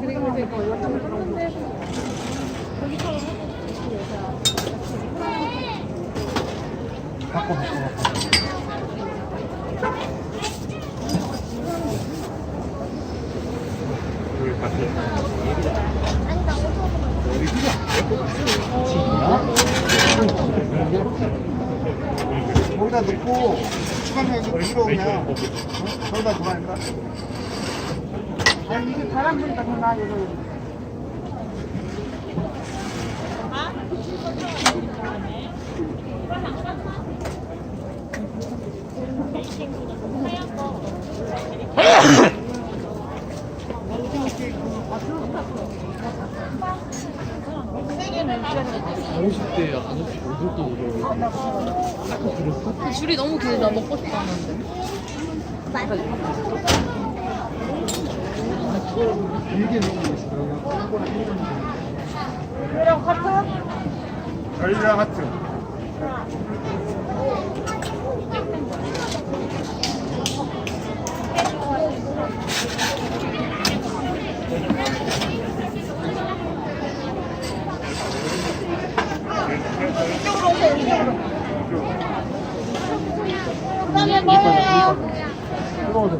그리고 이제 뭐 이렇게 하는데 거기처럼 바꿔 바꿔 바꿔. 여기 같이. 거기다 넣고 추가면서 그냥 어? 거기다 그만할까? 아니 이게 바람 부니까 더 나아 져 줄이 너무 길다. 먹고 싶었는데. 길게 넣는 있어. 그럼 커트? 별이랑 하트 이쪽으로 오세요 이쪽으로 그다음에 뭐예요? 여기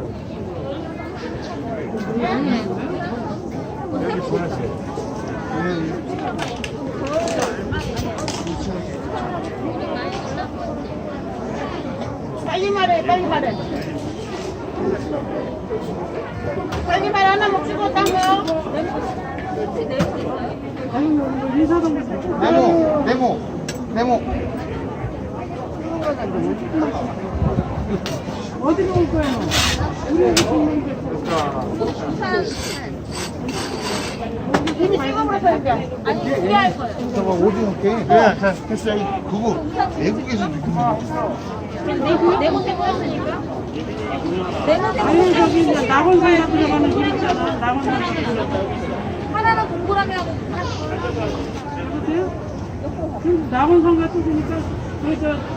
빨리 말해 빨리 말해. 빨리 말해 하나 먹지고 딴거. 네모 네모 네모 이미 찍어버렸어 이제 아니 우리 할 거예요. 저거 오징어 게 그래 자 됐어. 그거 외국에서 느끼는 거. 네모 네모 생겼으니까. 네모 아니 저기 이제 낙원사에 들어가는 길 있잖아. 들어가는 하나는 동그라미 하고. 길. 그 낙원성 같은 데니까 그저 저,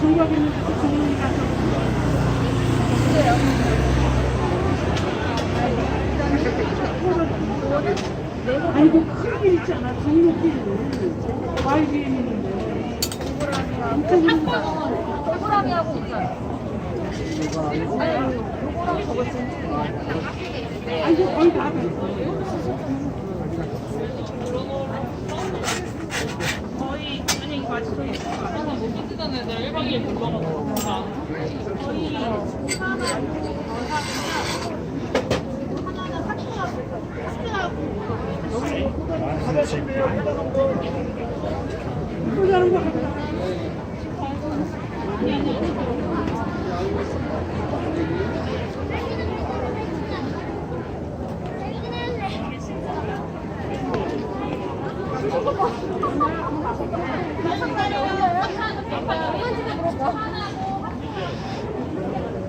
데서 종이 가서 아니 그큰길 있잖아. 종로길. 와이비에 있는데. 동그라미하고 있어요 아니 그 거의 다 됐어. 소자는 거 하자. ハハハハ!